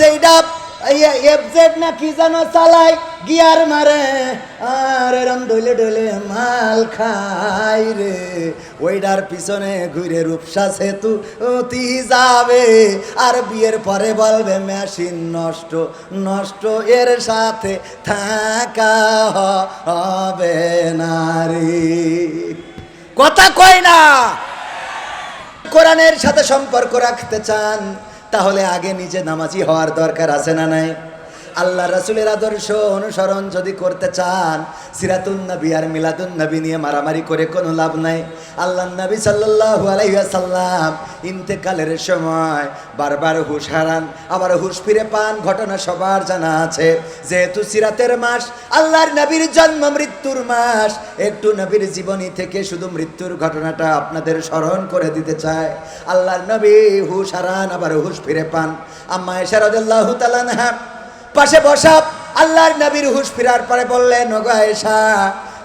যেইটা এফজেড না কি যেন চালাই, গিয়ার মারে, আর এরম ডলে ডলে মাল খাই রে। ওইটার পিছনে ঘুরে রূপসা সেতু অতি যাবে, আর বিয়ের পরে বলবে, মেশিন নষ্ট নষ্ট, এর সাথে থাকা হবে না রে। কথা কয় না। কোরআনের সাথে সম্পর্ক রাখতে চান। তাহলে আগে নিজে নামাজি হওয়ার দরকার আছে না নাই? আল্লাহ রাসুলের আদর্শ অনুসরণ যদি করতে চান, সিরাতুন নবী আর মিলাদুন নবী নিয়ে মারামারি করে কোনো লাভ নাই। আল্লাহ নবী সাল্লাল্লাহু আলাইহি সাল্লাম ইন্তেকালের সময় বারবার হুশ হারান, আবার হুশ ফিরে পান। ঘটনা সবার জানা আছে, যেহেতু সিরাতের মাস, আল্লাহর নবীর জন্ম মৃত্যুর মাস, একটু নবীর জীবনী থেকে শুধু মৃত্যুর ঘটনাটা আপনাদের স্মরণ করে দিতে চায় আল্লাহর নবী হুশ হারান, আবার হুশ ফিরে পান। আম্মা এশারদাল্লাহু তাআলা নাহা পাশে বসা আল্লাহর নবীর হুশ ফিরার পরে বললেন, ওগো আয়েশা,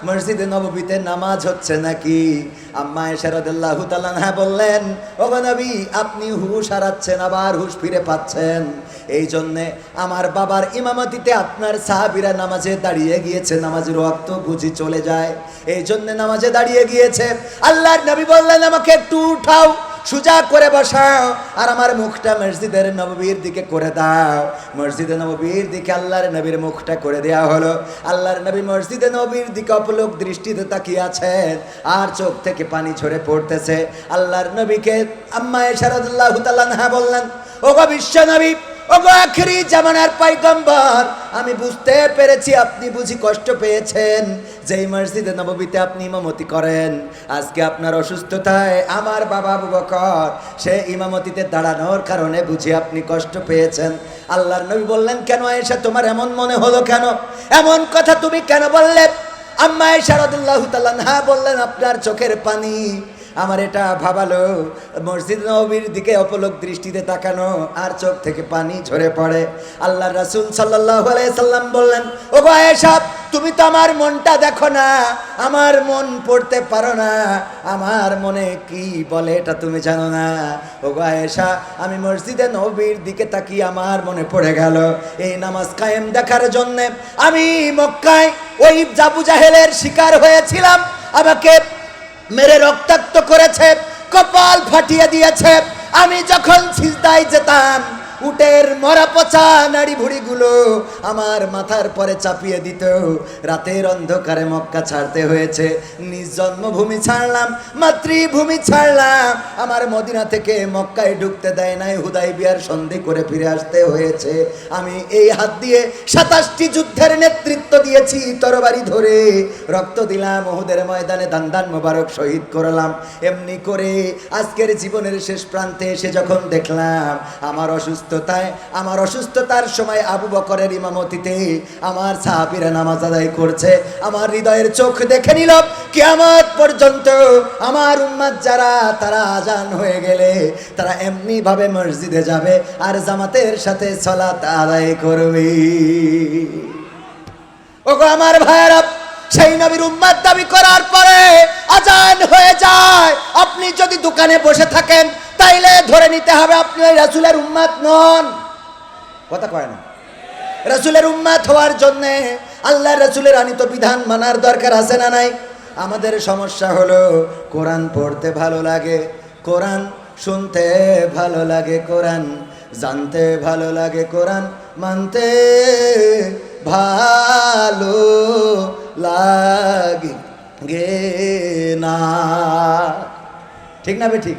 মসজিদে নববীতে নামাজ হচ্ছে নাকি? আম্মা এশারদাল্লাহু তাআলা নাহা বললেন, ওগো নবী, আপনি হুশ হারাচ্ছেন, আবার হুশ ফিরে পাচ্ছেন। এই জন্যে আমার বাবার ইমামতিতে আপনার সাহাবিরা নামাজে দাঁড়িয়ে গিয়েছে, নামাজের রক্ত বুঝি চলে যায়। এই জন্যে নামাজে দাঁড়িয়ে গিয়েছে। আল্লাহর নবী বললেন, আমাকে একটু উঠাও। সুজা করে বসাও আর আমার মুখটা মসজিদের নববীর দিকে করে দাও। মসজিদে নববীর দিকে আল্লাহর নবীর মুখটা করে দেওয়া হলো। আল্লাহর নবী মসজিদে নবীর দিকে অপলোক দৃষ্টিতে তাকিয়ে আছেন আর চোখ থেকে পানি ঝরে পড়তেছে। আল্লাহর নবীকে আম্মা এশারদুল্লাহ তাল্লাহা বললেন ও বিশ্ব নবী ও গো আখেরি জামানার পাইগম্বর আমি বুঝতে পেরেছি আপনি বুঝি কষ্ট পেয়েছেন। যেই মসজিদে নববীতে আপনি ইমামতি করেন, আজকে আপনার অসুস্থতায় আমার বাবা আবু বকর, সে ইমামতিতে দাঁড়ানোর কারণে বুঝি আপনি কষ্ট পেয়েছেন। আল্লাহর নবী বললেন, কেন এসে তোমার এমন মনে হলো কেন? এমন কথা তুমি কেন বললে? আম্মা শারদুল্লাহ তাল্লাহা বললেন, আপনার চোখের পানি আমার এটা ভাবালো, মসজিদ নবীর দিকে অপলোক দৃষ্টিতে তাকানো আর চোখ থেকে পানি ঝরে পড়ে। আল্লাহ রাসুল সাল্লাহ সাল্লাম বললেন, ও সাহেব, তুমি তো আমার মনটা দেখো না, আমার মন পড়তে পারো না, আমার মনে কি বলে এটা তুমি জানো না? ও গায়েশা আমি মসজিদে নবীর দিকে তাকিয়ে আমার মনে পড়ে গেল, এই নামাজ কায়েম দেখার জন্যে আমি মক্কায় ওই জাবু জাহেলের শিকার হয়েছিলাম, আমাকে মেরে রক্তাক্ত করেছে কপাল ফাটিয়ে দিয়েছে। আমি যখন সিজদায় যেতাম উটের মরা পচা নাড়ি ভুড়িগুলো আমার মাথার পরে চাপিয়ে দিত। রাতের অন্ধকারে মক্কা ছাড়তে হয়েছে। নিজ জন্মভূমি ছাড়লাম, মাতৃভূমি ছাড়লাম। আমার মদিনা থেকে মক্কায় ঢুকতে দেয় নাই, হুদাই বিয়ার সন্ধি করে ফিরে আসতে হয়েছে। আমি এই হাত দিয়ে সাতাশটি যুদ্ধের নেতৃত্ব দিয়েছি তরবারি ধরে। রক্ত দিলাম, ওহুদের ময়দানে দান দান মোবারক শহীদ করলাম। এমনি করে আজকের জীবনের শেষ প্রান্তে এসে যখন দেখলাম, আমার অসুস্থতায়, আমার অসুস্থতার সময় আবু বকরের ইমামতিতে আমার সাহাবিরা নামাজ আদায় করছে। আমার হৃদয়ের চোখ দেখে নিল, কিয়ামত পর্যন্ত আমার উম্মাদ যারা, তারা আজান হয়ে গেলে তারা এমনি ভাবে মসজিদে যাবে আর জামাতের সাথে সলাত আদায় করবে। ওগো আমার ভাইয়েরা, সেই নবীর উম্মাদ দাবি করার পরে আজান হয়ে যায়। আপনি যদি দোকানে বসে থাকেন তাইলে ধরে নিতে হবে আপনি ওই রাসুলের উম্মাদ নন। কথা কয় না। রাসুলের উম্মাদ হওয়ার জন্যে আল্লাহ রাসুলের আনিত বিধান মানার দরকার আছে না নাই? আমাদের সমস্যা হলো, কোরআন পড়তে ভালো লাগে, কোরআন শুনতে ভালো লাগে, কোরআন জানতে ভালো লাগে, কোরআন মানতে ভালো লাগে না। ঠিক না বে ঠিক?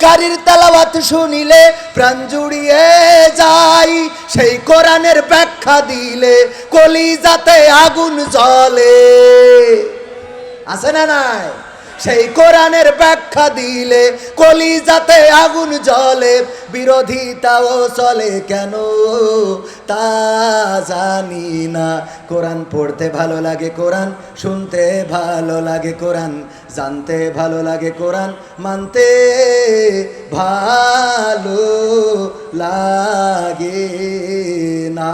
কারির তালাবাত শুনিলে প্রাণ জুড়িয়ে যাই সেই কোরআনের ব্যাখ্যা দিলে কলি যাতে আগুন জ্বলে। আছে না নাই? সেই কোরআনের ব্যাখ্যা দিলে কলিজাতে আগুন জ্বলে বিরোধিতাও চলে কেন? তা জানি না। কোরআন পড়তে ভালো লাগে কোরআন, শুনতে ভালো লাগে কোরআন, জানতে ভালো লাগে কোরআন, মানতে ভালো লাগে না।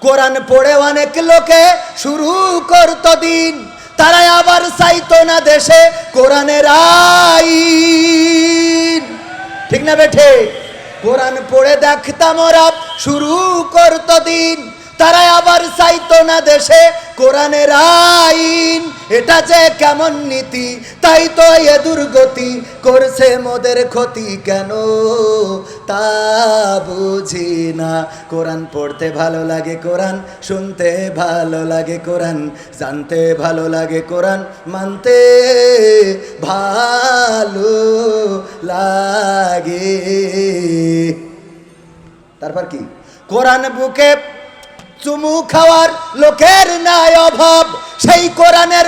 কোরআন পড়ে অনেক লোকে শুরু করতো দিন। তারাই আবার চাইতো না দেশে কোরআনের আইন। ঠিক না বেঠে? কোরআন পড়ে দেখতাম ওরা, শুরু করতো দিন। তারাই আবার চাইতো না দেশে কোরআনের আইন। এটা যে কেমন নীতি, তাই তো এ দুর্গতি করছে মোদের ক্ষতি কেন? তা বুঝি না। কোরআন পড়তে ভালো লাগে কোরআন, শুনতে ভালো লাগে কোরআন, জানতে ভালো লাগে কোরআন, মানতে ভালো লাগে। তারপর কি? কোরআন বুকে চুমু খাওয়ার লোকের নাই অভাব, সেই কোরআনের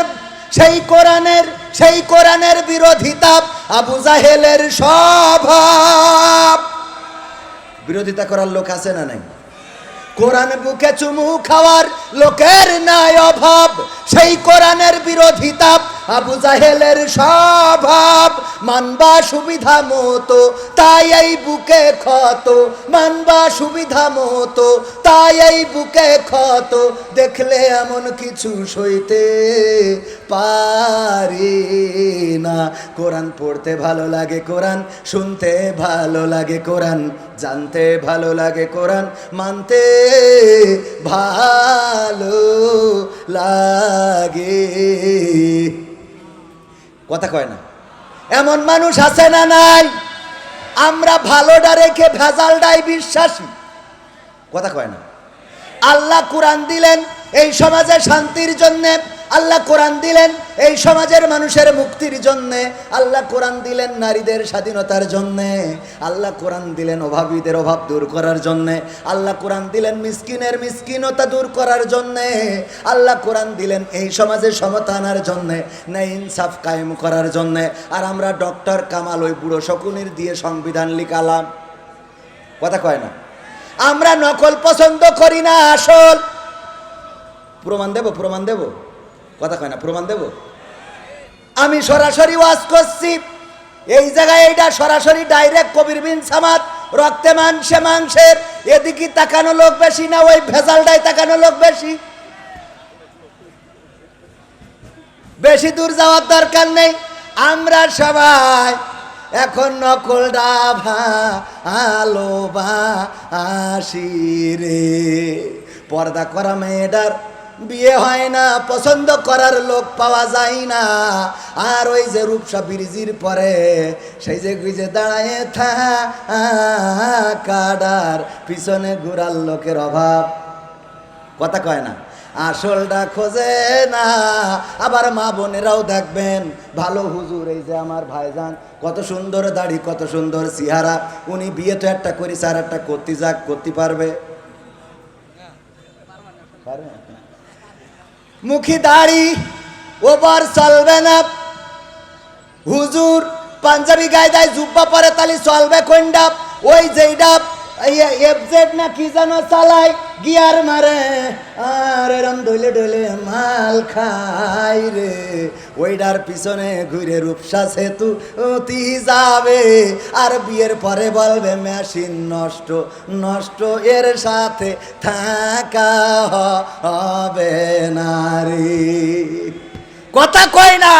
সেই কোরআনের সেই কোরআনের বিরোধিতা আবু জাহেলের স্বভাব। বিরোধিতা করার লোক আছে না নাই? কোরআন বুকে চুমু খাওয়ার লোকের নাই অভাব, সেই কোরআনের বিরোধিতা আবু জাহেলের স্বভাব মানবা সুবিধা মতো, তাই এই বুকে ক্ষত। মানবা সুবিধা মতো, তাই এই বুকে ক্ষত। দেখলে এমন কিছু সইতে পারি না। কোরআন পড়তে ভালো লাগে কোরআন, শুনতে ভালো লাগে কোরআন, জানতে ভালো লাগে কোরআন, মানতে ভালো লাগে। কথা কয় না। এমন মানুষ আছে না নাই? আমরা ভালোটা রেখে ভেজালটাই বিশ্বাসী। কথা কয় না। আল্লাহ কোরআন দিলেন, এই সমাজে শান্তির জন্যে আল্লাহ কোরআন দিলেন এই সমাজের মানুষের মুক্তির জন্যে। আল্লাহ কোরআন দিলেন নারীদের স্বাধীনতার জন্যে। আল্লাহ কোরআন দিলেন অভাবীদের অভাব দূর করার জন্যে। আল্লাহ কোরআন দিলেন মিসকিনের মিসকিনতা দূর করার জন্যে। আল্লাহ কোরআন দিলেন এই সমাজে সমতা আনার জন্যে না ইনসাফ কায়েম করার জন্যে। আর আমরা ডক্টর কামাল ওই বুড়ো শকুনির দিয়ে সংবিধান লিখালাম। কথা কয় না। আমরা নকল পছন্দ করি না আসল। প্রমাণ দেব প্রমাণ দেব? কথা কয় না, প্রমাণ দেব? আমি সরাসরি ওয়াজ করছি। এই জায়গায় এইটা সরাসরি ডাইরেক্ট কবির বিন সামাদ, রক্তে মাংসে মাংসের, এদিকে তাকানো লোক বেশি না, ওই ভেজালটাই তাকানো লোক বেশি। বেশি দূর যাওয়ার দরকার নেই। আমরা সবাই এখন নকল ডাভা আলো বা আসি রে পর্দা করা মেয়েটার বিয়ে হয় না, পছন্দ করার লোক পাওয়া যায় না। আর ওই যে রূপসা বিরিজির পরে, সেই যে গুইজে দাঁড়ায় থা কাডার পিছনে ঘুরার লোকের অভাব। কথা কয় না, আসলটা খোঁজে না। আবার মা বোনেরাও দেখবেন, ভালো হুজুর এই যে আমার ভাইজান, কত সুন্দর দাড়ি, কত সুন্দর চেহারা। উনি বিয়ে তো একটা করি স্যার একটা করতে যাক, করতে পারবে? পারবে? মুখী দাড়ি ওবার চলবে না। হুজুর, পাঞ্জাবি গায়ে দেয় জুব্বা পরে তালি চলবে কোনটা ওই যেইটা এফজেড না কি যেন চালাই গিয়ার মারে, আর এরম ডলে ডলে মাল খাই রে। ওইটার পিছনে ঘুরে রূপসা সেতু অতি যাবে। আর বিয়ের পরে বলবে, মেশিন নষ্ট নষ্ট, এর সাথে থাকা হবে নারী কথা কয় না।